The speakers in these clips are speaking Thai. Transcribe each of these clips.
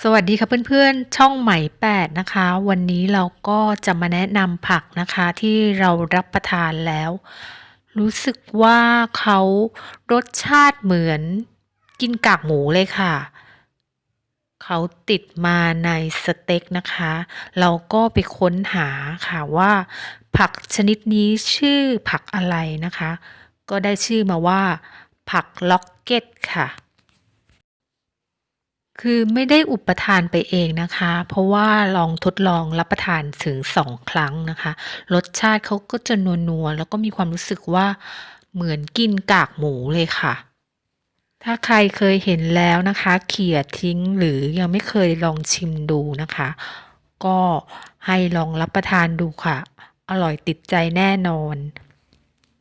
สวัสดีค่ะเพื่อนๆ ช่องใหม่8นะคะ วันนี้เราก็จะมาแนะนำผักนะคะที่เรารับประทานแล้ว รู้สึกว่าเขารสชาติเหมือนกินกากหมูเลยค่ะ เขาติดมาในสเต็กนะคะ เราก็ไปค้นหาค่ะว่า ผักชนิดนี้ชื่อผักอะไรนะคะ ก็ได้ชื่อมาว่า ผักล็อกเก็ตค่ะ คือไม่ได้อุปทานไปเองนะคะ เพราะว่าลองทดลองรับประทานถึง2ครั้งนะคะ รสชาติเขาก็จะนัวๆแล้วก็มีความรู้สึกว่าเหมือนกินกากหมูเลยค่ะ ถ้าใครเคยเห็นแล้วนะคะ เขี่ยทิ้งหรือยังไม่เคยลองชิมดูนะคะ ก็ให้ลองรับประทานดูค่ะ อร่อยติดใจแน่นอน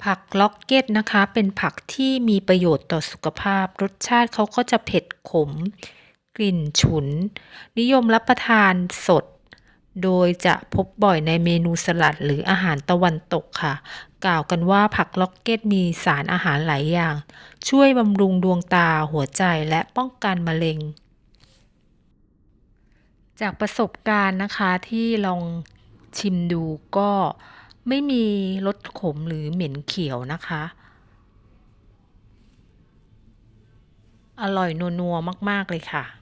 ผักล็อกเก็ตนะคะ เป็นผักที่มีประโยชน์ต่อสุขภาพ รสชาติเขาก็จะเผ็ดขม กลิ่นฉุน นิยมรับประทานสด โดยจะพบบ่อยในเมนูสลัดหรืออาหารตะวันตกค่ะ กล่าวกันว่าผักล็อกเก็ตมีสารอาหารหลายอย่าง ช่วยบำรุงดวงตาหัวใจและป้องกันมะเร็ง จากประสบการณ์นะคะที่ลองชิมดูก็ไม่มีรสขมหรือเหม็นเขียวนะคะ อร่อยนัวๆมาก ๆ เลยค่ะ